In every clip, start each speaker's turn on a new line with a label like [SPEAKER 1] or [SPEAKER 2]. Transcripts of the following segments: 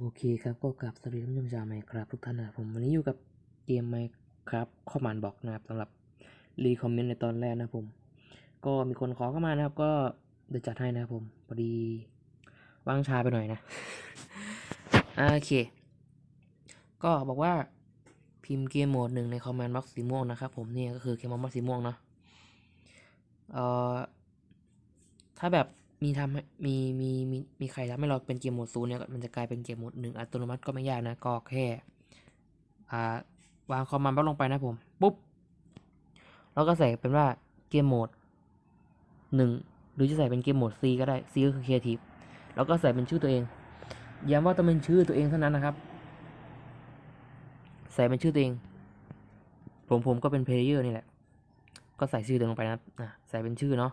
[SPEAKER 1] โอเคครับก็กลับสวัสดีท่านผู้ชมชาวไมครับทุกท่านนะผมวันนี้อยู่กับเกมไมครับข้อมานบอกนะครับสำหรับรีคอมเมนต์ในตอนแรกนะผม ก็มีคนขอเข้ามานะครับ ก็เดี๋ยวจัดให้นะครับผมพอดีว่างชาไปหน่อยนะโอเค ก็บอกว่าพิมพ์เกมโหมดหนึ่งในคอมมานด์บ็อกสีม่วงนะครับผมเนี่ยก็คือเกมบ็อกสีม่วงเนาะเอ่อถ้าแบบ มีทำให้มีมีมีมีใครทำให้เราเป็นเกมโหมดศูนย์เนี่ยมันจะกลายเป็นเกมโหมดหนึ่งอัตโนมัติก็ไม่ยากนะก็แค่อ่าวางคอมมานด์ลงไปนะผมปุ๊บแล้วก็ใส่เป็นว่าเกมโหมดหนึ่งหรือจะใส่เป็นเกมโหมด C ก็ได้ C ก็คือ Creative แล้วก็ใส่เป็นชื่อตัวเองย้ำว่าต้องเป็นชื่อตัวเองเท่านั้นนะครับ ใส่เป็นชื่อตัวเอง ผมผมก็เป็นเพลเยอร์นี่แหละ ก็ใส่ชื่อตัวเองลงไปนะครับอะใส่เป็นชื่อเนาะ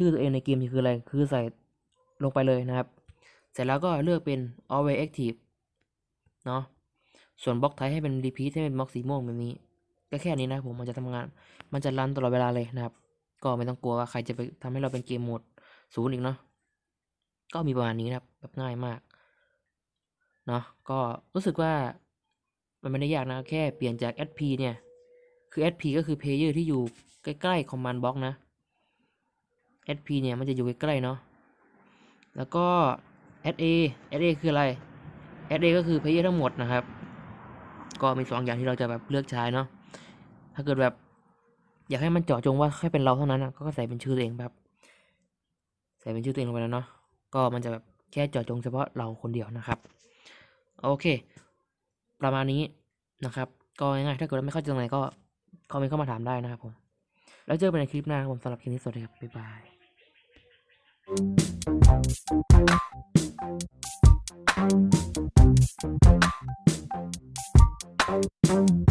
[SPEAKER 1] ชื่อตัวเองในเกมคืออะไรคือใส่ลงไปเลยนะครับ เสร็จแล้วก็เลือกเป็น always active เนาะส่วนบล็อกไทยให้เป็น repeat ให้เป็นบล็อกสีม่วงแบบนี้ก็แค่นี้นะผมมันจะทำงาน มันจะรันตลอดเวลาเลยนะครับ ก็ไม่ต้องกลัวว่าใครจะไปทำให้เราเป็นเกมโหมดศูนย์อีกเนาะก็มีประมาณนี้นะครับแบบง่ายมากเนาะก็รู้สึกว่ามันไม่ได้ยากนะแค่เปลี่ยนจาก SP เนี่ย คือ SP ก็คือ player ที่อยู่ใกล้ๆ command box นะ SP เนี่ยมันจะอยู่ใกล้ๆเนาะ แล้วก็ SA SA คืออะไร SA ก็คือ player ทั้งหมดนะครับ ก็มีสองอย่างที่เราจะแบบเลือกใช้เนาะ ถ้าเกิดแบบอยากให้มันเจาะจงว่าแค่เป็นเราเท่านั้นนะก็ใส่เป็นชื่อตัวเองแบบ ใส่เป็นชื่อตัวเองลงไปแล้วเนาะ ก็มันจะแบบแค่เจาะจงเฉพาะเราคนเดียวนะครับ โอเค ประมาณนี้นะครับ ก็ง่ายๆถ้าเกิดไม่เข้าใจตรงไหนก็คอมเมนต์เข้ามาถามได้นะครับผม แล้วเจอกันในคลิปหน้าครับผมสำหรับคลิปนี้สวัสดีครับ บ๊ายบาย Thank you.